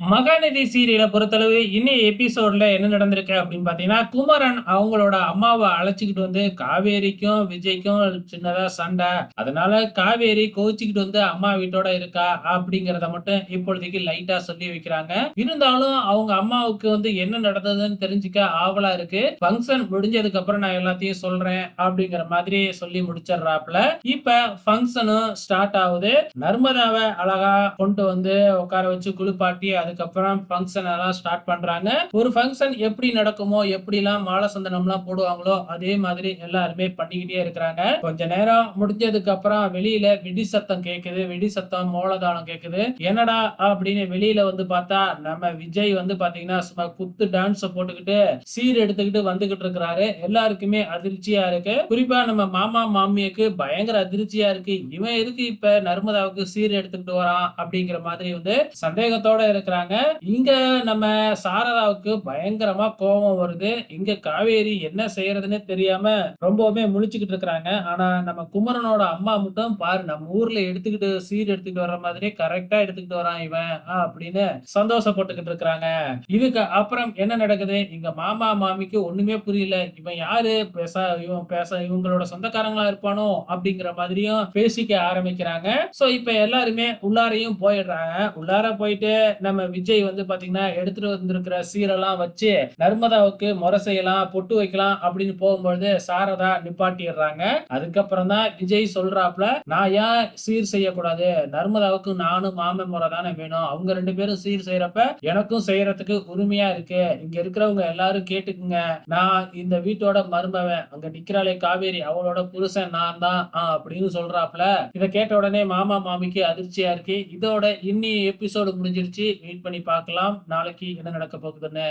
மகாநதி சீரியல பொறுத்தளவு இன்னும் எபிசோட்ல என்ன நடந்திருக்கு அப்படின்னு பாத்தீங்கன்னா குமரன் அவங்களோட அம்மாவை அழைச்சிக்கிட்டு வந்து காவேரிக்கும் விஜய்க்கும் சின்னதா சண்டை. அதனால காவேரி கோச்சிக்கிட்டு வந்து அம்மா வீட்டோட இருக்கா அப்படிங்கறத மட்டும் இப்பொழுதைக்கு லைட்டா சொல்லி வைக்கிறாங்க. இருந்தாலும் அவங்க அம்மாவுக்கு வந்து என்ன நடந்ததுன்னு தெரிஞ்சுக்க ஆவலா இருக்கு. ஃபங்க்ஷன் முடிஞ்சதுக்கு அப்புறம் நான் எல்லாத்தையும் சொல்றேன் அப்படிங்கிற மாதிரி சொல்லி முடிச்சிடுறாப்ல இப்ப ஃபங்க்ஷனும் ஸ்டார்ட் ஆகுது. நர்மதாவை அழகா கொண்டு வந்து உட்கார வச்சு குளிப்பாட்டி அதுக்கப்புறம் ஃபங்க்ஷன் எல்லாம் ஸ்டார்ட் பண்றாங்க. ஒரு ஃபங்க்ஷன் எப்படி நடக்குமோ எப்படிலாம் மாலை எல்லாம் போடுவாங்களோ அதே மாதிரி எல்லாருமே பண்ணிக்கிட்டே இருக்கிறாங்க. கொஞ்ச நேரம் முடிஞ்சதுக்கு அப்புறம் வெளியில வெடி சத்தம் கேக்குது வெடி சத்தம் மூலதானம் கேக்குது. என்னடா அப்படின்னு வெளியில வந்து பார்த்தா நம்ம விஜய் வந்து பாத்தீங்கன்னா சும்மா குத்து டான்ஸ் போட்டுக்கிட்டு சீர் எடுத்துக்கிட்டு வந்துகிட்டு இருக்கிறாரு. எல்லாருக்குமே அதிர்ச்சியா இருக்கு. குறிப்பா நம்ம மாமா மாமியக்கு பயங்கர அதிர்ச்சியா இருக்கு. இவன் எதுக்கு இப்ப நர்மதாவுக்கு சீர் எடுத்துக்கிட்டு வரான் அப்படிங்கிற மாதிரி வந்து சந்தேகத்தோட இருக்கிறாங்க. இங்க நம்ம சாரதாவுக்கு பயங்கரமா கோபம் வருது. இங்க காவேரி என்ன செய்யறதுன்னு தெரியாம ரொம்பவுமே முழிச்சுக்கிட்டு இருக்கிறாங்க. ஆனா நம்ம குமரனோட அம்மா மட்டும் பாரு நம்ம ஊர்ல எடுத்துக்கிட்டு சீர் எடுத்துக்கிட்டு வர்ற மாதிரி கரெக்டா எடுத்துக்கிட்டு வரான் இவன் அப்படின்னு சந்தோஷப்பட்டுக்கிட்டு இருக்கிறாங்க. இதுக்கு அப்புறம் என்ன நடக்குது? இங்க மாமா மாமிக்கு ஒண்ணுமே புரியல. இவன் யாரு? பேச இவன் பேச இவங்களோட சொந்தக்காரங்களா இருப்பானோ? அப்படிங்கிற மாதிரியும் பேசிக்க ஆரம்பிக்கிறாங்க. சோ இப்ப எல்லாருமே உள்ளாரையும் போயிடுறாங்க. உள்ளார போயிட்டு நம்ம விஜய் வந்து பாத்தீங்கன்னா எடுத்துட்டு வந்திருக்கிற சீரெல்லாம் வச்சு நர்மதாவுக்கு முறை செய்யலாம் பொட்டு வைக்கலாம் அப்படின்னு போகும்பொழுது சாரதா நிப்பாட்டிடுறாங்க. அதுக்கப்புறம் தான் விஜய் சொல்றாப்ல நான் ஏன் சீர் செய்யக்கூடாது? நர்மதாவுக்கு நானும் மாமன் முறை தானே வேணும். அவங்க ரெண்டு பேரும் சீர் செய்யறப்ப எனக்கும் செய்யறதுக்கு உரிமையா இருக்கு. இங்க இருக்கிறவங்க எல்லாரும் கேட்டுக்குங்க. நான் இந்த வீட்டோட மருமவன். அங்க நிக்கிறாளே காவேரி அவளோட புருஷன் நான் தான் ஆஹ் அப்படின்னு சொல்றாப்ல இதை கேட்ட உடனே மாமா மாமிக்கு அதிர்ச்சியா இருக்கு. இதோட இன்னி எபிசோடு முடிஞ்சிருச்சு. வெயிட் பண்ணி பார்க்கலாம். நாளைக்கு என்ன நடக்க போகுதுன்னு.